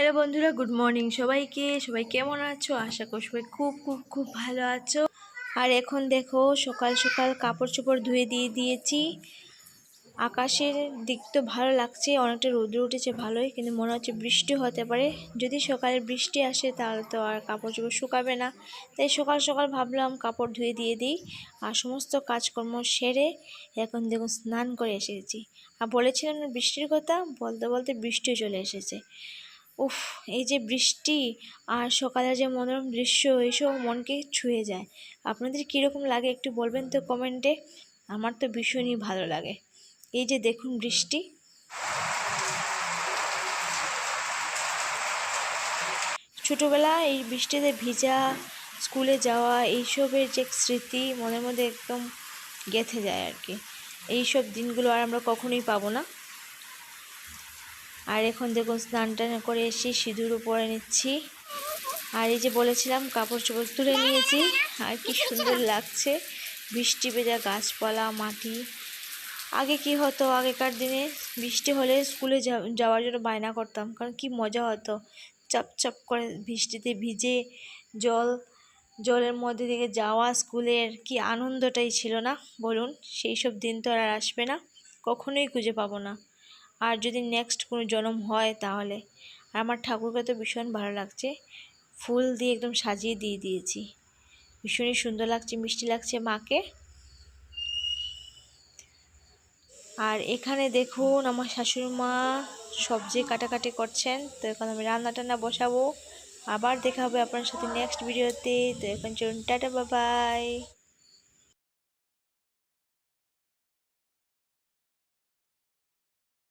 Hello বন্ধুরা, good morning সবাইকে। সবাই কেমন আছো? আশা করি সবাই খুব খুব খুব ভালো আছো। আর এখন দেখো, সকাল সকাল কাপড় চোপড় ধুয়ে দিয়ে দিয়েছি। আকাশের দিক তো ভালো লাগছে, অনেকটা রোদ্র উঠেছে ভালোই, কিন্তু মনে হচ্ছে বৃষ্টি হতে পারে। যদি সকালে বৃষ্টি আসে, তাহলে তো আর কাপড় চোপড় শুকাবে না। তাই সকাল সকাল ভাবলাম কাপড় ধুয়ে দিয়ে দিই, আর সমস্ত কাজকর্ম সেরে এখন দেখুন স্নান করে এসেছি। আর বলেছিলাম বৃষ্টির কথা, বলতে বলতে বৃষ্টিও চলে এসেছে। উফ, এই যে বৃষ্টি আর সকালের যে মনোরম দৃশ্য এইসব মনকে ছুঁয়ে যায়। আপনাদের কীরকম লাগে একটু বলবেন তো কমেন্টে? আমার তো ভীষণই ভালো লাগে। এই যে দেখুন বৃষ্টি। ছোটোবেলা এই বৃষ্টিতে ভিজা, স্কুলে যাওয়া, এইসবের যে স্মৃতি মনের মধ্যে একদম গেঁথে যায় আর কি। এইসব দিনগুলো আর আমরা কখনোই পাবো না। আর এখন দেখুন স্নান টান করে এসে সিঁদুরও পরে নিচ্ছি। আর এই যে বলেছিলাম, কাপড় চোপড় তুলে নিয়েছি। আর কি সুন্দর লাগছে। বৃষ্টি ভেজা গাছপালা, মাটি। আগে কি হতো? আগেকার দিনে বৃষ্টি হলে স্কুলে যাওয়ার জন্য বায়না করতাম। কারণ কি মজা হতো। চাপ চাপ করে বৃষ্টিতে ভিজে জল, জলের মধ্যে থেকে যাওয়া স্কুলের কি আনন্দটাই ছিল না? বলুন, সেই সব দিন তো আর আসবে না। কখনোই খুঁজে পাবো না। আর যদি নেক্সট কোনো জন্ম হয় তাহলে। আর আমার ঠাকুরকে তো ভীষণ ভালো লাগছে। ফুল দিয়ে একদম সাজিয়ে দিয়ে দিয়েছি। ভীষণই সুন্দর লাগছে, মিষ্টি লাগছে মাকে। আর এখানে দেখুন আমার শাশুড়ি মা সবজি কাটাকাটি করছেন, তো এখন আমি রান্না টান্না বসাবো। আবার দেখা হবে আপনার সাথে নেক্সট ভিডিওতে তো। এখন চলুন, টাটা বাবাই